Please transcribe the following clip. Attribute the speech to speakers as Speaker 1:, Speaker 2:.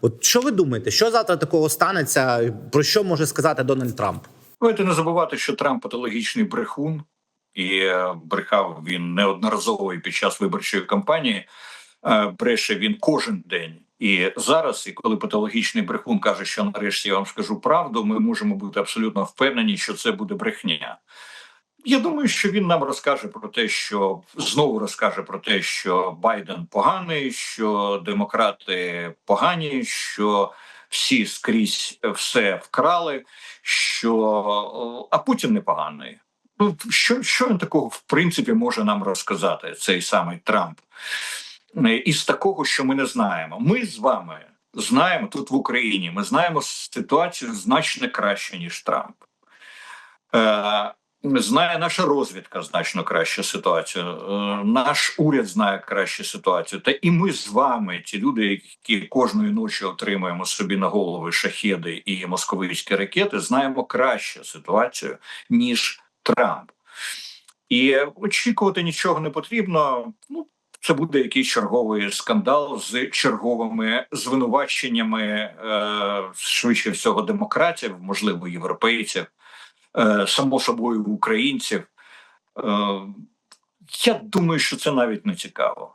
Speaker 1: От що ви думаєте, що завтра такого станеться? Про що може сказати Дональд Трамп?
Speaker 2: Давайте не забувати, що Трамп патологічний брехун, і е, брехав він неодноразово і під час виборчої кампанії. Е, Бреше він кожен день. І зараз, і коли патологічний брехун каже, що нарешті я вам скажу правду, ми можемо бути абсолютно впевнені, що це буде брехня. Я думаю, що він нам розкаже про те, що знову розкаже про те, що Байден поганий, що демократи погані, що всі скрізь все вкрали, що а Путін непоганий. Ну що, що він такого в принципі може нам розказати, цей самий Трамп? Із такого, що ми не знаємо. Ми з вами знаємо тут в Україні. Ми знаємо ситуацію значно краще ніж Трамп. Е, Знає наша розвідка значно краще ситуацію. Е, Наш уряд знає краще ситуацію. Та і ми з вами, ті люди, які кожної ночі отримуємо собі на голови шахеди і московицькі ракети, знаємо краще ситуацію ніж Трамп. І очікувати нічого не потрібно. Ну це буде якийсь черговий скандал з черговими звинуваченнями, е, швидше всього, демократів, можливо, європейців, само собою українців. Е, я думаю, що це навіть не цікаво.